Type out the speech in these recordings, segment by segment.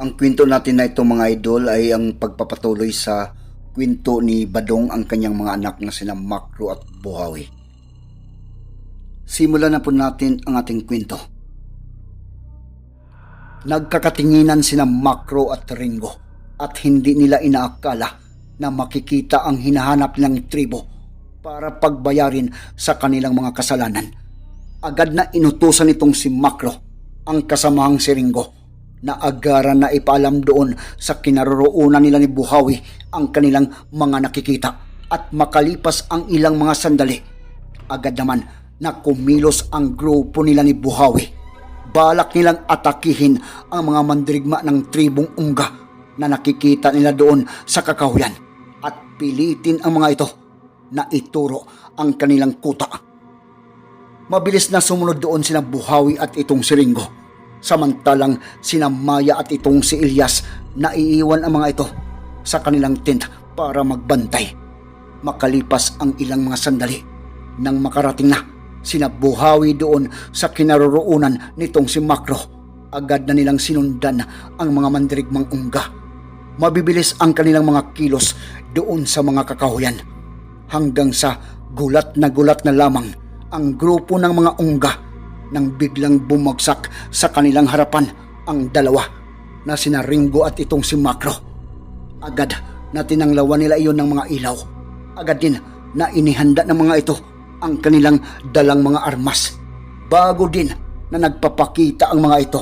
Ang kwento natin na ito mga idol ay ang pagpapatuloy sa kwento ni Badong ang kanyang mga anak na sina Makro at Buhawi. Simulan na po natin ang ating kwento. Nagkakatinginan sina Makro at Ringo at hindi nila inaakala na makikita ang hinahanap ng tribo para pagbayarin sa kanilang mga kasalanan. Agad na inutusan nitong si Makro ang kasamahang si Ringo na agaran na ipaalam doon sa kinaroroonan nila ni Buhawi ang kanilang mga nakikita at makalipas ang ilang mga sandali. Agad naman na kumilos ang grupo nila ni Buhawi. Balak nilang atakihin ang mga mandirigma ng tribong Ungga na nakikita nila doon sa kakahuyan at pilitin ang mga ito na ituro ang kanilang kuta. Mabilis na sumunod doon sina Buhawi at itong si Ringo. Samantalang sina Maya at itong si Ilyas na iiwan ang mga ito sa kanilang tent para magbantay. Makalipas ang ilang mga sandali nang makarating na sina Buhawi doon sa kinaroroonan nitong si Makro. Agad na nilang sinundan ang mga mandirigmang ungga. Mabibilis ang kanilang mga kilos doon sa mga kakahuyan hanggang sa gulat na gulat na lamang ang grupo ng mga ungga nang biglang bumagsak sa kanilang harapan ang dalawa na sina Ringo at itong si Makro. Agad na tinanglawan nila iyon ng mga ilaw. Agad din na inihanda ng mga ito ang kanilang dalang mga armas. Bago din na nagpapakita ang mga ito,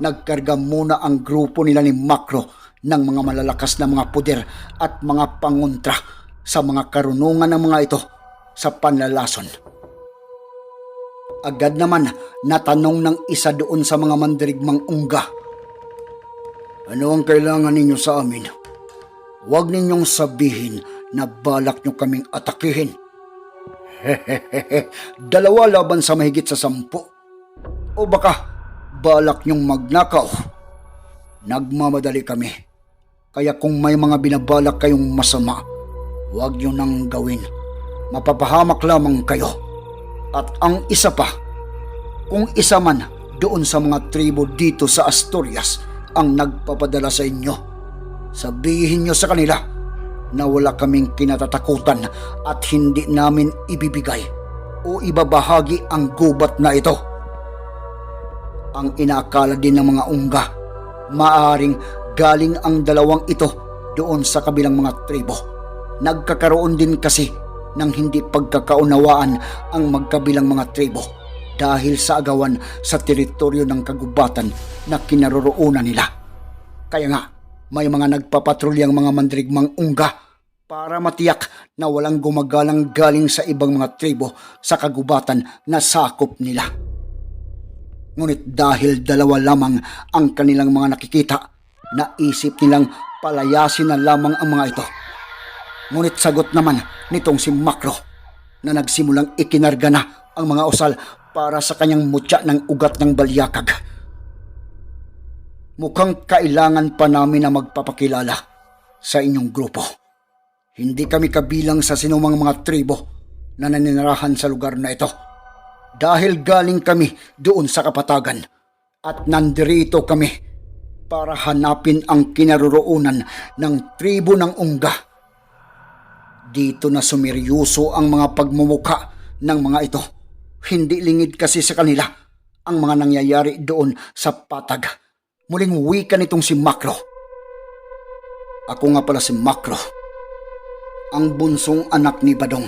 nagkarga muna ang grupo nila ni Makro ng mga malalakas na mga puder at mga pangontra sa mga karunungan ng mga ito sa panlalason. Agad naman natanong ng isa doon sa mga mandirigmang ungga. Ano ang kailangan ninyo sa amin? Huwag ninyong sabihin na balak nyo kaming atakihin. Hehehehe, dalawa laban sa mahigit sa sampu. O baka balak nyong magnakaw. Nagmamadali kami. Kaya kung may mga binabalak kayong masama, huwag nyo nang gawin. Mapapahamak lamang kayo. At ang isa pa, kung isa man doon sa mga tribo dito sa Asturias ang nagpapadala sa inyo, sabihin nyo sa kanila na wala kaming kinatatakutan at hindi namin ibibigay o ibabahagi ang gubat na ito. Ang inaakala din ng mga ungga, maaring galing ang dalawang ito doon sa kabilang mga tribo. Nagkakaroon din kasi ng hindi pagkakaunawaan ang magkabilang mga tribo dahil sa agawan sa teritoryo ng kagubatan na kinaroroonan nila. Kaya nga, may mga nagpapatrulyang mga mandrigmang ungga para matiyak na walang gumagalang galing sa ibang mga tribo sa kagubatan na sakop nila. Ngunit dahil dalawa lamang ang kanilang mga nakikita, naisip nilang palayasin na lamang ang mga ito. Ngunit sagot naman nitong si Makro na nagsimulang ikinarga na ang mga usal para sa kanyang mutya ng ugat ng balyakag. Mukhang kailangan pa namin na magpapakilala sa inyong grupo. Hindi kami kabilang sa sinumang mga tribo na naninirahan sa lugar na ito. Dahil galing kami doon sa kapatagan at nandirito kami para hanapin ang kinaroroonan ng tribo ng Ungga. Dito na sumiryuso ang mga pagmumuka ng mga ito. Hindi lingid kasi sa kanila ang mga nangyayari doon sa patag. Muling wika nitong si Makro. Ako nga pala si Makro. Ang bunsong anak ni Badong.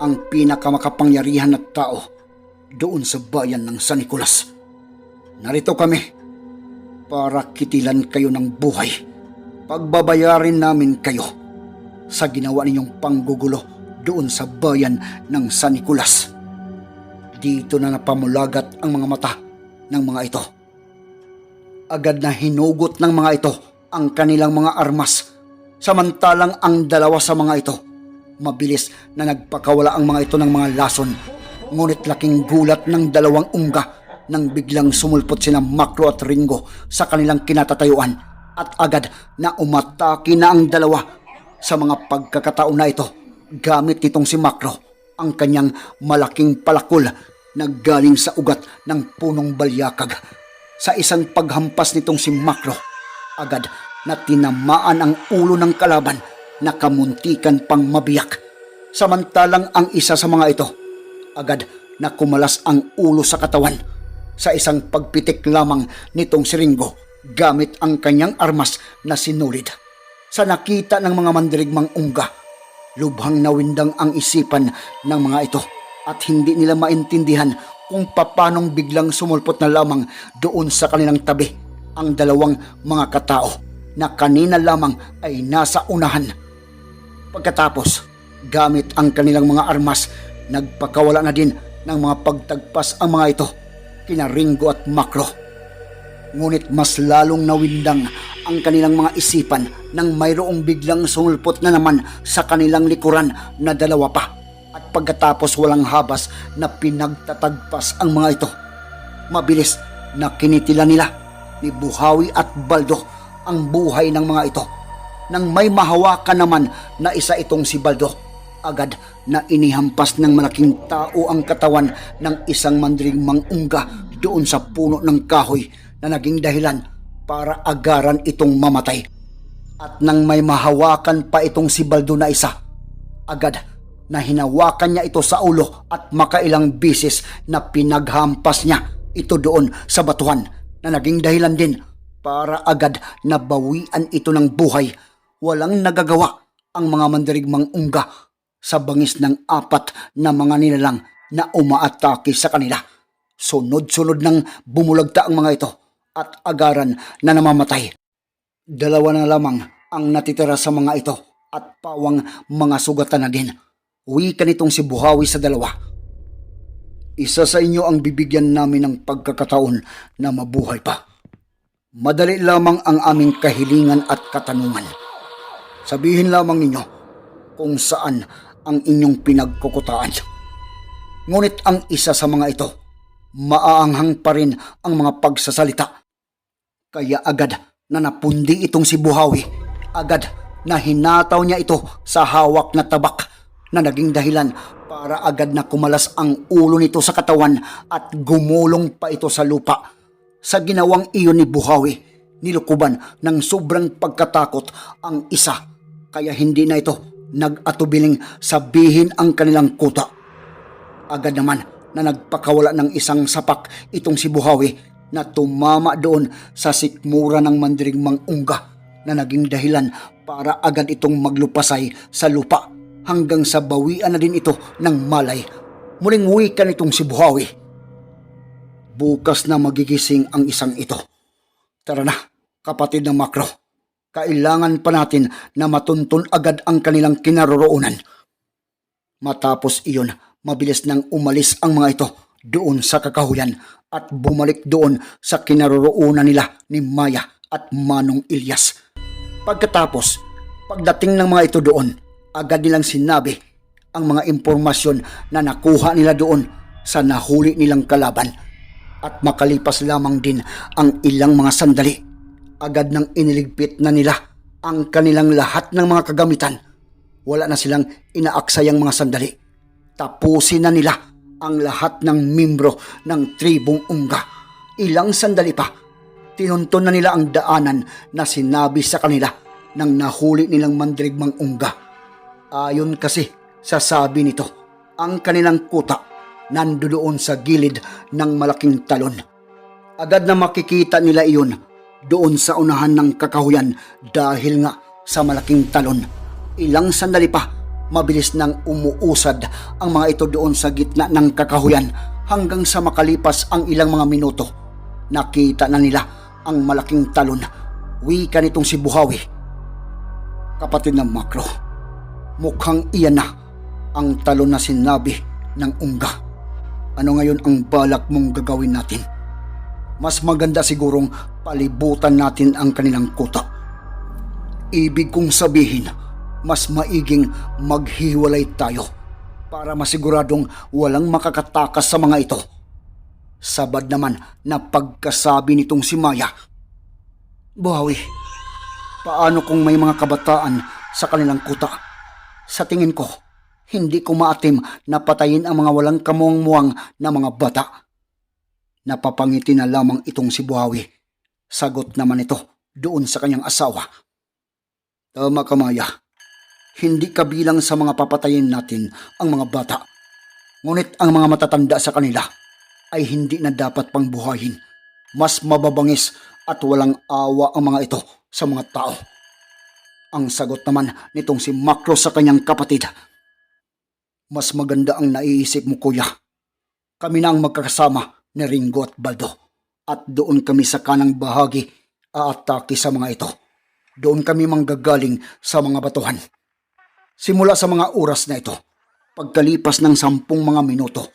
Ang pinakamakapangyarihan na tao doon sa bayan ng San Nicolas. Narito kami para kitilan kayo ng buhay. Pagbabayarin namin kayo sa ginawa ninyong panggugulo doon sa bayan ng San Nicolas. Dito na napamulagat ang mga mata ng mga ito. Agad na hinugot ng mga ito ang kanilang mga armas. Samantalang ang dalawa sa mga ito, mabilis na nagpakawala ang mga ito ng mga lason. Ngunit laking gulat ng dalawang unga nang biglang sumulpot sina Makro at Ringo sa kanilang kinatatayuan at agad na umatake na ang dalawa sa mga pagkakataon na ito gamit nitong si Makro ang kanyang malaking palakol na galing sa ugat ng punong balyakag. Sa isang paghampas nitong si Makro, agad na tinamaan ang ulo ng kalaban na kamuntikan pang mabiyak. Samantalang ang isa sa mga ito, agad na kumalas ang ulo sa katawan sa isang pagpitik lamang nitong si Ringo gamit ang kanyang armas na sinulid. Sa nakita ng mga mandirigmang ungga, lubhang nawindang ang isipan ng mga ito at hindi nila maintindihan kung papanong biglang sumulpot na lamang doon sa kanilang tabi ang dalawang mga katao na kanina lamang ay nasa unahan. Pagkatapos, gamit ang kanilang mga armas, nagpakawala na din ng mga pagtagpas ang mga ito kina Ringo at Makro. Ngunit mas lalong nawindang ang kanilang mga isipan nang mayroong biglang sumulpot na naman sa kanilang likuran na dalawa pa. At pagkatapos walang habas na pinagtatagpas ang mga ito. Mabilis na kinitila nila ni Buhawi at Baldo ang buhay ng mga ito. Nang may mahawakan naman na isa itong si Baldo, agad na inihampas ng malaking tao ang katawan ng isang mandrigmang ungga doon sa puno ng kahoy na naging dahilan para agaran itong mamatay. At nang may mahawakan pa itong si Baldo na isa, agad na hinawakan niya ito sa ulo at makailang bisis na pinaghampas niya ito doon sa batuhan na naging dahilan din para agad na bawian ito ng buhay. Walang nagagawa ang mga mandirigmang ungga sa bangis ng apat na mga nilalang na umaatake sa kanila. Sunod-sunod nang bumulagta ang mga ito at agaran na namamatay. Dalawa na lamang ang natitira sa mga ito at pawang mga sugatan na din. Uwi ka nitong si Buhawi sa dalawa. Isa sa inyo ang bibigyan namin ng pagkakataon na mabuhay pa. Madali lamang ang aming kahilingan at katanungan. Sabihin lamang ninyo kung saan ang inyong pinagkukutaan. Ngunit ang isa sa mga ito, maaanghang pa rin ang mga pagsasalita. Kaya agad na napundi itong si Buhawi. Agad na hinataw niya ito sa hawak na tabak na naging dahilan para agad na kumalas ang ulo nito sa katawan at gumulong pa ito sa lupa. Sa ginawang iyon ni Buhawi, nilukuban ng sobrang pagkatakot ang isa kaya hindi na ito nag-atubiling sabihin ang kanilang kuta. Agad naman na nagpakawala ng isang sapak itong si Buhawi na tumama doon sa sikmura ng mandirigmang ungga na naging dahilan para agad itong maglupasay sa lupa hanggang sa bawian na din ito ng malay. Muling wika nitong si Buhawi. Bukas na magigising ang isang ito. Tara na, kapatid ng makro. Kailangan pa natin na matuntun agad ang kanilang kinaroroonan. Matapos iyon, mabilis nang umalis ang mga ito doon sa kakahuyan at bumalik doon sa kinaroroonan nila ni Maya at Manong Ilyas. Pagkatapos, pagdating ng mga ito doon, agad nilang sinabi ang mga impormasyon na nakuha nila doon sa nahuli nilang kalaban. At makalipas lamang din ang ilang mga sandali, agad nang iniligpit na nila ang kanilang lahat ng mga kagamitan. Wala na silang inaaksayang mga sandali. Tapusin na nila ang lahat ng membro ng tribong Ungga. Ilang sandali pa, tinunton na nila ang daanan na sinabi sa kanila ng nahuli nilang mandirigmang Ungga. Ayon kasi sa sabi nito, ang kanilang kuta nandoon sa gilid ng malaking talon. Agad na makikita nila iyon doon sa unahan ng kakahuyan dahil nga sa malaking talon. Ilang sandali pa, mabilis nang umuusad ang mga ito doon sa gitna ng kakahuyan hanggang sa makalipas ang ilang mga minuto. Nakita na nila ang malaking talon. Wika nitong si Buhawi. Kapatid ng Makro, mukhang iyan na ang talon na sinabi ng Ungga. Ano ngayon ang balak mong gagawin natin? Mas maganda sigurong palibutan natin ang kanilang kuta. Ibig kong sabihin, mas maiging maghiwalay tayo para masiguradong walang makakatakas sa mga ito. Sabad naman na pagkasabi nitong si Maya. Buhawi, paano kung may mga kabataan sa kanilang kuta? Sa tingin ko, hindi ko maatim na patayin ang mga walang kamuang-muang na mga bata. Napapangiti na lamang itong si Buhawi. Sagot naman ito doon sa kanyang asawa. Tama ka, Maya. Hindi kabilang sa mga papatayin natin ang mga bata. Ngunit ang mga matatanda sa kanila ay hindi na dapat pang buhayin. Mas mababangis at walang awa ang mga ito sa mga tao. Ang sagot naman nitong si Makro sa kanyang kapatid. Mas maganda ang naiisip mo, kuya. Kami na ang magkakasama ni Ringo at Baldo. At doon kami sa kanang bahagi aatake sa mga ito. Doon kami manggagaling sa mga batuhan. Simula sa mga oras na ito, pagkalipas ng sampung mga minuto,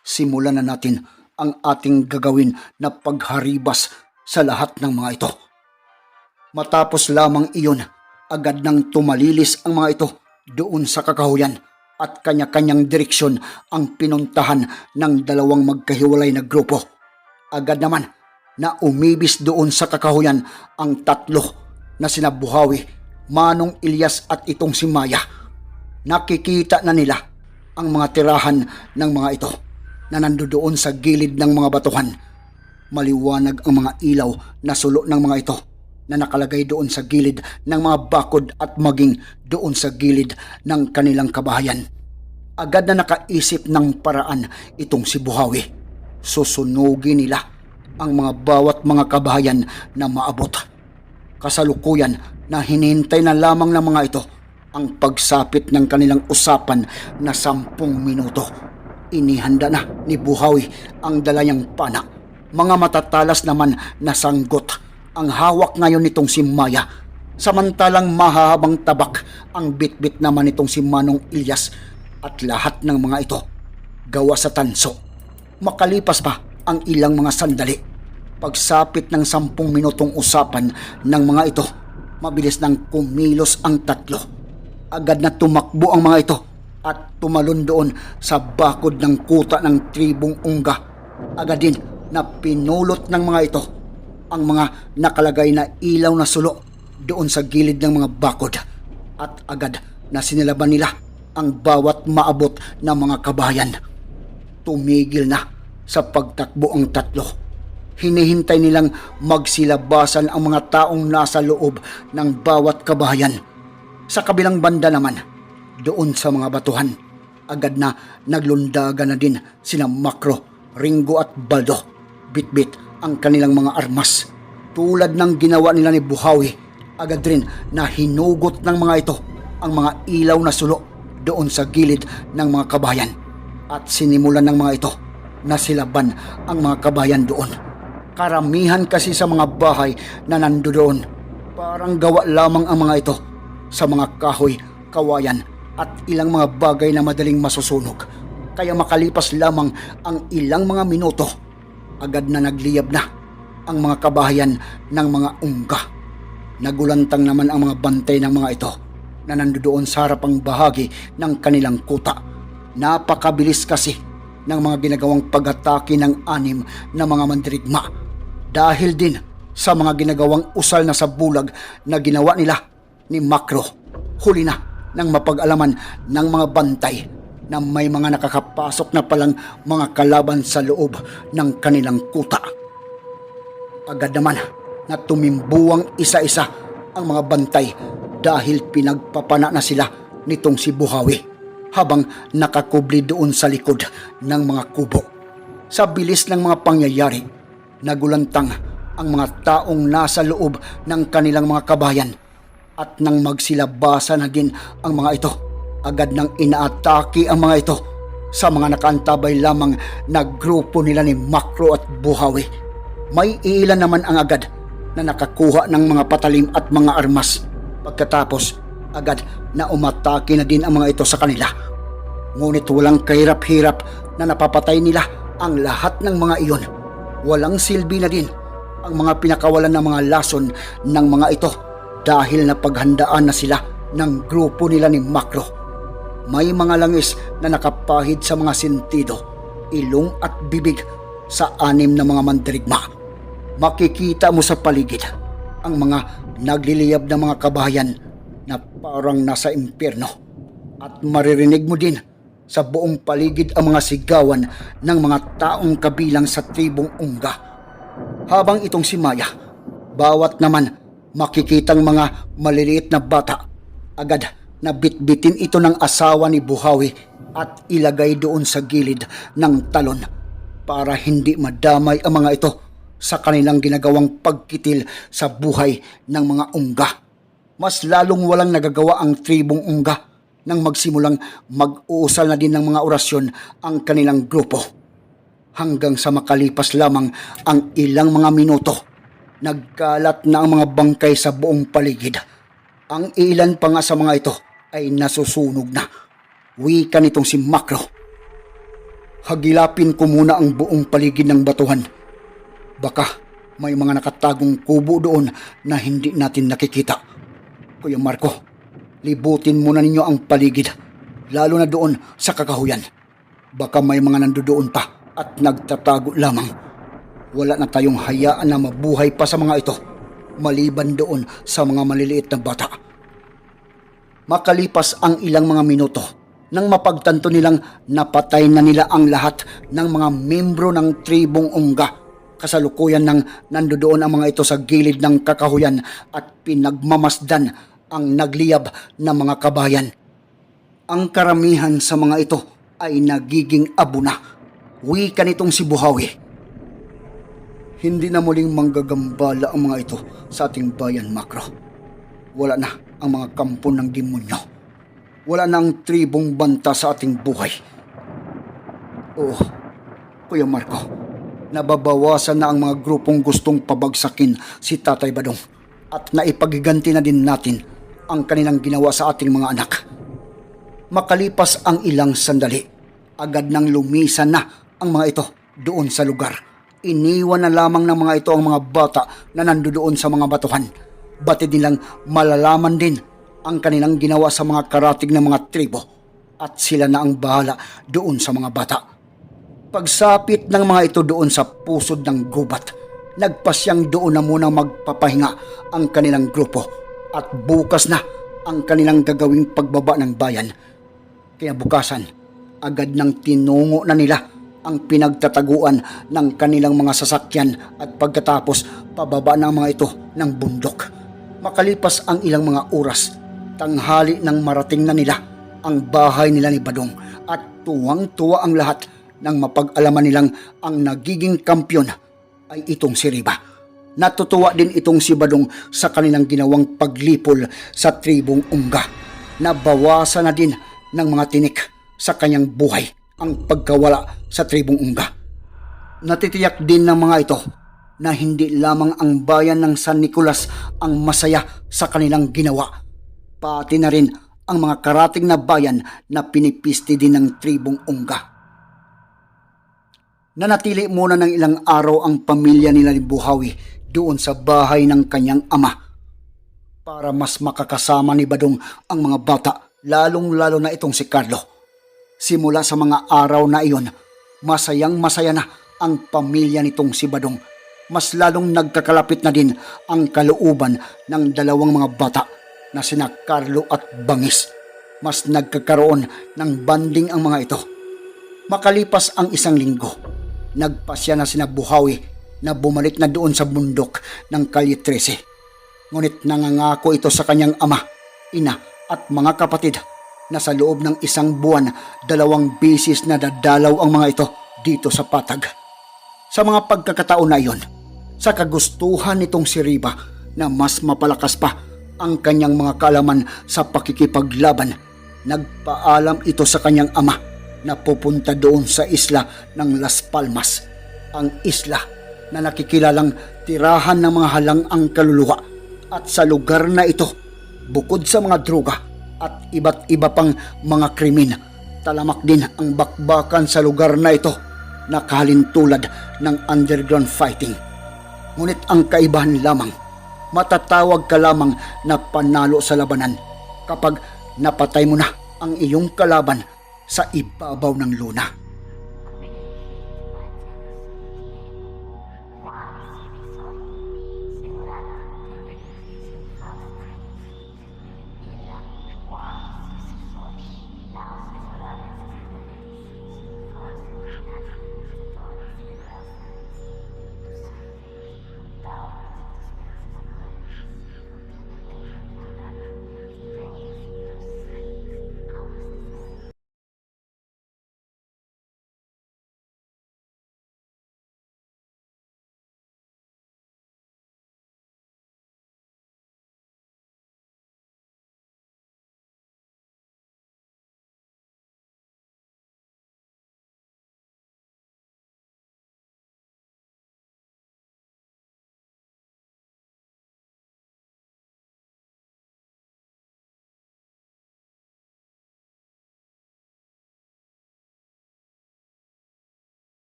simulan na natin ang ating gagawin na pagharibas sa lahat ng mga ito. Matapos lamang iyon, agad nang tumalilis ang mga ito doon sa kakahuyan at kanya-kanyang direksyon ang pinuntahan ng dalawang magkahiwalay na grupo. Agad naman na umibis doon sa kakahuyan ang tatlo na sina Buhawi, Manong Ilyas at itong si Maya. Nakikita na nila ang mga tirahan ng mga ito na nandoon sa gilid ng mga batuhan. Maliwanag ang mga ilaw na sulo ng mga ito na nakalagay doon sa gilid ng mga bakod at maging doon sa gilid ng kanilang kabahayan. Agad na nakaisip ng paraan itong si Buhawi. Susunugin nila ang mga bawat mga kabahayan na maabot. Kasalukuyan na hinihintay na lamang ng mga ito ang pagsapit ng kanilang usapan na sampung minuto. Inihanda na ni Buhawi ang dalayang pana. Mga matatalas naman na sanggot ang hawak ngayon nitong si Maya. Samantalang mahahabang tabak ang bitbit naman nitong si Manong Ilyas at lahat ng mga ito gawa sa tanso. Makalipas pa ang ilang mga sandali. Pagsapit ng sampung minutong usapan ng mga ito, mabilis nang kumilos ang tatlo. Agad na tumakbo ang mga ito at tumalon doon sa bakod ng kuta ng tribong Ungga. Agad din na pinulot ng mga ito ang mga nakalagay na ilaw na sulo doon sa gilid ng mga bakod at agad na sinilaban nila ang bawat maabot na mga kabayan. Tumigil na sa pagtakbo ang tatlo. Hinihintay nilang magsilabasan ang mga taong nasa loob ng bawat kabahayan. Sa kabilang banda naman, doon sa mga batuhan, agad na naglundagan na din sina Makro, Ringo at Baldo. Bitbit ang kanilang mga armas. Tulad ng ginawa nila ni Buhawi, agad rin na hinugot ng mga ito ang mga ilaw na sulo doon sa gilid ng mga kabayan. At sinimulan ng mga ito na silaban ang mga kabayan doon. Karamihan kasi sa mga bahay na nandoon, parang gawa lamang ang mga ito sa mga kahoy, kawayan at ilang mga bagay na madaling masusunog. Kaya makalipas lamang ang ilang mga minuto, agad na nagliyab na ang mga kabahayan ng mga ungga. Nagulantang naman ang mga bantay ng mga ito na nandoon sa harapang bahagi ng kanilang kuta. Napakabilis kasi ng mga ginagawang pag-atake ng anim na mga mandirigma dahil din sa mga ginagawang usal na sa bulag na ginawa nila ni Makro. Huli na ng mapag-alaman ng mga bantay na may mga nakakapasok na palang mga kalaban sa loob ng kanilang kuta. Agad naman na tumimbuang isa-isa ang mga bantay dahil pinagpapana na sila nitong si Buhawi habang nakakubli doon sa likod ng mga kubo. Sa bilis ng mga pangyayari, nagulantang ang mga taong nasa loob ng kanilang mga kabayan at nang magsilabasa na din ang mga ito, agad nang inaatake ang mga ito sa mga nakaantabay lamang na grupo nila ni Makro at Buhawi. May ilan naman ang agad na nakakuha ng mga patalim at mga armas. Pagkatapos, agad na umatake na din ang mga ito sa kanila. Ngunit walang kahirap-hirap na napapatay nila ang lahat ng mga iyon. Walang silbi na din ang mga pinakawalan ng mga lason ng mga ito dahil napaghandaan na sila ng grupo nila ni Makro. May mga langis na nakapahid sa mga sentido, ilong at bibig sa anim na mga mandirigma. Makikita mo sa paligid ang mga nagliliyab na mga kabahayan na parang nasa impyerno. At maririnig mo din sa buong paligid ang mga sigawan ng mga taong kabilang sa tribong Ungga. Habang itong si Maya, bawat naman makikitang mga maliliit na bata, agad na bitbitin ito ng asawa ni Buhawi at ilagay doon sa gilid ng talon para hindi madamay ang mga ito sa kanilang ginagawang pagkitil sa buhay ng mga Ungga. Mas lalong walang nagagawa ang tribong Ungga nang magsimulang mag-uusal na din ng mga orasyon ang kanilang grupo. Hanggang sa makalipas lamang ang ilang mga minuto, nagkalat na ang mga bangkay sa buong paligid. Ang ilan pa nga sa mga ito ay nasusunog na. Wika nitong si Makro. Hagilapin ko muna ang buong paligid ng batuhan. Baka may mga nakatagong kubo doon na hindi natin nakikita. Kuya Marco, libutin muna ninyo ang paligid, lalo na doon sa kakahuyan. Baka may mga nandoon pa at nagtatago lamang. Wala na tayong hayaan na mabuhay pa sa mga ito, maliban doon sa mga maliliit na bata. Makalipas ang ilang mga minuto, nang mapagtanto nilang napatay na nila ang lahat ng mga membro ng tribong Ungga. Kasalukuyan ng nandoon ang mga ito sa gilid ng kakahuyan at pinagmamasdan ang nagliyab na mga kabayan. Ang karamihan sa mga ito ay nagiging abo na. Wika nitong si Buhawi. Hindi na muling manggagambala ang mga ito sa ating bayan, Makro. Wala na ang mga kampo ng demonyo. Wala na ang tribong banta sa ating buhay. Oo, Kuya Marco, nababawasan na ang mga grupong gustong pabagsakin si Tatay Badong at naipagiganti na din natin ang kanilang ginawa sa ating mga anak. Makalipas ang ilang sandali, agad nang lumisan na ang mga ito doon sa lugar. Iniwan na lamang ng mga ito ang mga bata na nandoon sa mga batuhan. Batid nilang malalaman din ang kanilang ginawa sa mga karatig ng mga tribo at sila na ang bahala doon sa mga bata. Pagsapit ng mga ito doon sa pusod ng gubat, nagpasyang doon na munang magpapahinga ang kanilang grupo at bukas na ang kanilang gagawing pagbaba ng bayan. Kaya bukasan, agad nang tinungo na nila ang pinagtataguan ng kanilang mga sasakyan at pagkatapos pababa ng mga ito ng bundok. Makalipas ang ilang mga oras, tanghali nang marating na nila ang bahay nila ni Badong at tuwang-tuwa ang lahat nang mapag-alaman nilang ang nagiging kampyon ay itong si Riba. Natutuwa din itong si Badong sa kanilang ginawang paglipol sa tribong Ungga. Nabawasan na din ng mga tinik sa kanyang buhay ang pagkawala sa tribong Ungga. Natitiyak din ng mga ito na hindi lamang ang bayan ng San Nicolas ang masaya sa kanilang ginawa. Pati na rin ang mga karating na bayan na pinipisti din ng tribong Ungga. Nanatili muna ng ilang araw ang pamilya nila ni Buhawi doon sa bahay ng kanyang ama para mas makakasama ni Badong ang mga bata lalong-lalo na itong si Carlo. Simula sa mga araw na iyon, masayang masaya na ang pamilya nitong si Badong. Mas lalong nagkakalapit na din ang kalooban ng dalawang mga bata na sina Carlo at Bangis. Mas nagkakaroon ng banding ang mga ito. Makalipas ang isang linggo, nagpasya na sina Buhawi na bumalik na doon sa bundok ng Kalye 13. Ngunit nangangako ito sa kanyang ama, ina at mga kapatid na sa loob ng isang buwan, dalawang bisis na dadalaw ang mga ito dito sa patag. Sa mga pagkakataon na iyon, sa kagustuhan nitong si Riba na mas mapalakas pa ang kanyang mga kaalaman sa pakikipaglaban, nagpaalam ito sa kanyang ama na pupunta doon sa isla ng Las Palmas, ang isla na nakikilalang tirahan ng mga halang ang kaluluwa at sa lugar na ito, bukod sa mga droga at iba't iba pang mga krimen, talamak din ang bakbakan sa lugar na ito na kahalintulad ng underground fighting. Ngunit ang kaibahan lamang, matatawag ka lamang na panalo sa labanan kapag napatay mo na ang iyong kalaban sa ibabaw ng luna.